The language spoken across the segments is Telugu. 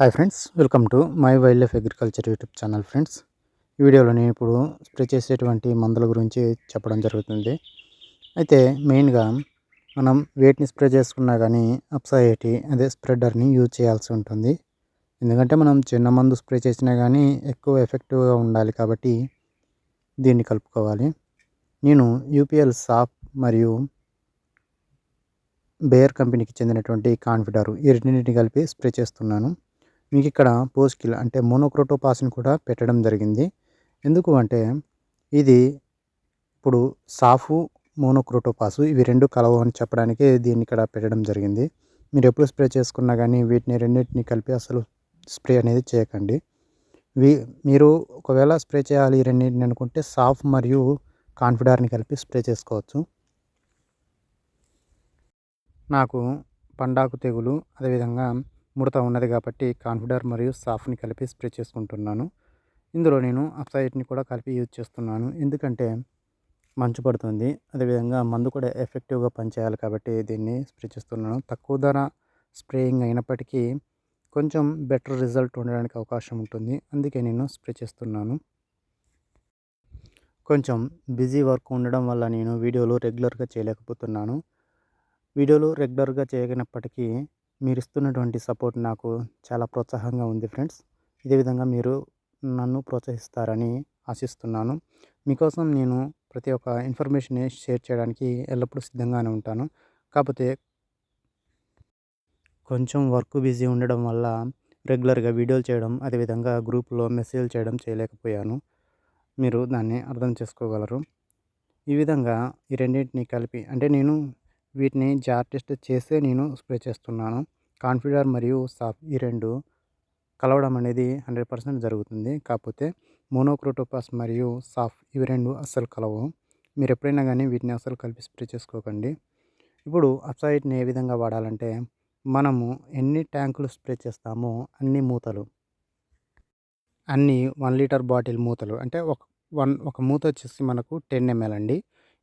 Hi friends welcome to my wildlife agriculture YouTube channel friends. ఈ వీడియోలో నేను ఇప్పుడు స్ప్రే చేసేటువంటి మందుల గురించి చెప్పడం జరుగుతుంది. అయితే మెయిన్గా మనం వేటిని స్ప్రే చేసుకున్నా కానీ అప్సైటీ అదే స్ప్రెడర్ని యూజ్ చేయాల్సి ఉంటుంది. ఎందుకంటే మనం చిన్న మందు స్ప్రే చేసినా కానీ ఎక్కువ ఎఫెక్టివ్గా ఉండాలి కాబట్టి దీన్ని కలుపుకోవాలి. నేను యూపీఎల్ సాఫ్ మరియు బేర్ కంపెనీకి చెందినటువంటి కాన్ఫిడర్ ఈ రెండింటిని కలిపి స్ప్రే చేస్తున్నాను. మీకు ఇక్కడ పోస్కిల్ అంటే మోనోక్రోటోపాస్ని కూడా పెట్టడం జరిగింది. ఎందుకు అంటే ఇది ఇప్పుడు సాఫు మోనోక్రోటోపాసు ఇవి రెండు కలవు అని చెప్పడానికి దీన్ని ఇక్కడ పెట్టడం జరిగింది. మీరు ఎప్పుడు స్ప్రే చేసుకున్నా కానీ వీటిని రెండింటిని కలిపి అసలు స్ప్రే అనేది చేయకండి. వీ మీరు ఒకవేళ స్ప్రే చేయాలి రెండింటిని అనుకుంటే సాఫ్ మరియు కాన్ఫిడార్ని కలిపి స్ప్రే చేసుకోవచ్చు. నాకు పండాకు తెగులు అదేవిధంగా ముడత ఉన్నది కాబట్టి కాన్ఫిడర్ మరియు సాఫ్ట్ని కలిపి స్ప్రే చేసుకుంటున్నాను. ఇందులో నేను అప్సైట్ని కూడా కలిపి యూజ్ చేస్తున్నాను. ఎందుకంటే మంచు పడుతుంది. అదేవిధంగా మందు కూడా ఎఫెక్టివ్గా పనిచేయాలి కాబట్టి దీన్ని స్ప్రే చేస్తున్నాను. తక్కువ ధర స్ప్రేయింగ్ అయినప్పటికీ కొంచెం బెటర్ రిజల్ట్ ఉండడానికి అవకాశం ఉంటుంది. అందుకే నేను స్ప్రే చేస్తున్నాను. కొంచెం బిజీ వర్క్ ఉండడం వల్ల నేను వీడియోలు రెగ్యులర్గా చేయలేకపోతున్నాను. వీడియోలు రెగ్యులర్గా చేయనప్పటికీ మీరు ఇస్తున్నటువంటి సపోర్ట్ నాకు చాలా ప్రోత్సాహంగా ఉంది ఫ్రెండ్స్. ఇదే విధంగా మీరు నన్ను ప్రోత్సహిస్తారని ఆశిస్తున్నాను. మీకోసం నేను ప్రతి ఒక్క ఇన్ఫర్మేషన్ షేర్ చేయడానికి ఎల్లప్పుడూ సిద్ధంగానే ఉంటాను. కాకపోతే కొంచెం వర్క్ బిజీ ఉండడం వల్ల రెగ్యులర్గా వీడియోలు చేయడం అదేవిధంగా గ్రూప్లో మెసేజ్ చేయడం చేయలేకపోయాను. మీరు దాన్ని అర్థం చేసుకోగలరు. ఈ విధంగా ఈ రెండింటిని కలిపి అంటే నేను వీటిని జార్ టెస్ట్ చేసే నేను స్ప్రే చేస్తున్నాను. కాన్ఫిడర్ మరియు సాఫ్ ఈ రెండు కలవడం అనేది హండ్రెడ్ పర్సెంట్ జరుగుతుంది. కాకపోతే మోనోక్రోటోపాస్ మరియు సాఫ్ ఇవి రెండు అస్సలు కలవు. మీరు ఎప్పుడైనా కానీ వీటిని అస్సలు కలిపి స్ప్రే చేసుకోకండి. ఇప్పుడు అప్సైట్ని ఏ విధంగా వాడాలంటే మనము ఎన్ని ట్యాంకులు స్ప్రే చేస్తామో అన్ని మూతలు. అన్ని వన్ లీటర్ బాటిల్ మూతలు. అంటే ఒక వన్ ఒక మూత వచ్చేసి మనకు టెన్ ఎంఎల్ అండి.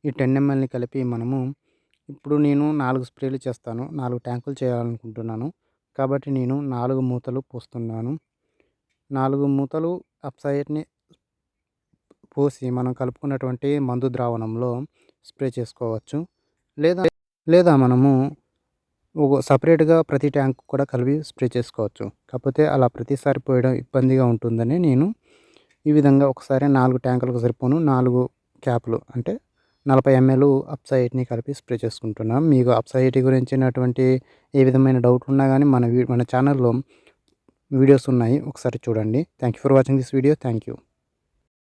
ఈ టెన్ ఎంఎల్ని కలిపి మనము ఇప్పుడు నేను నాలుగు స్ప్రేలు చేస్తాను. నాలుగు ట్యాంకులు చేయాలనుకుంటున్నాను. కాబట్టి నేను నాలుగు మూతలు పోస్తున్నాను. నాలుగు మూతలు అప్సైడ్ని పోసి మనం కలుపుకున్నటువంటి మందు ద్రావణంలో స్ప్రే చేసుకోవచ్చు. లేదా లేదా మనము సపరేట్గా ప్రతి ట్యాంక్ కూడా కలిపి స్ప్రే చేసుకోవచ్చు. కాకపోతే అలా ప్రతిసారి పోయడం ఇబ్బందిగా ఉంటుందని నేను ఈ విధంగా ఒకసారి నాలుగు ట్యాంకులకు సరిపోను. నాలుగు క్యాప్లు అంటే నలభై ఎంఎల్ అప్సైట్ని కలిపి స్ప్రే చేసుకుంటున్నాం. మీకు అప్సైట్ గురించినటువంటి ఏ విధమైన డౌట్ ఉన్నా కానీ మన మన ఛానల్లో వీడియోస్ ఉన్నాయి. ఒకసారి చూడండి. Thank you for watching this video. Thank you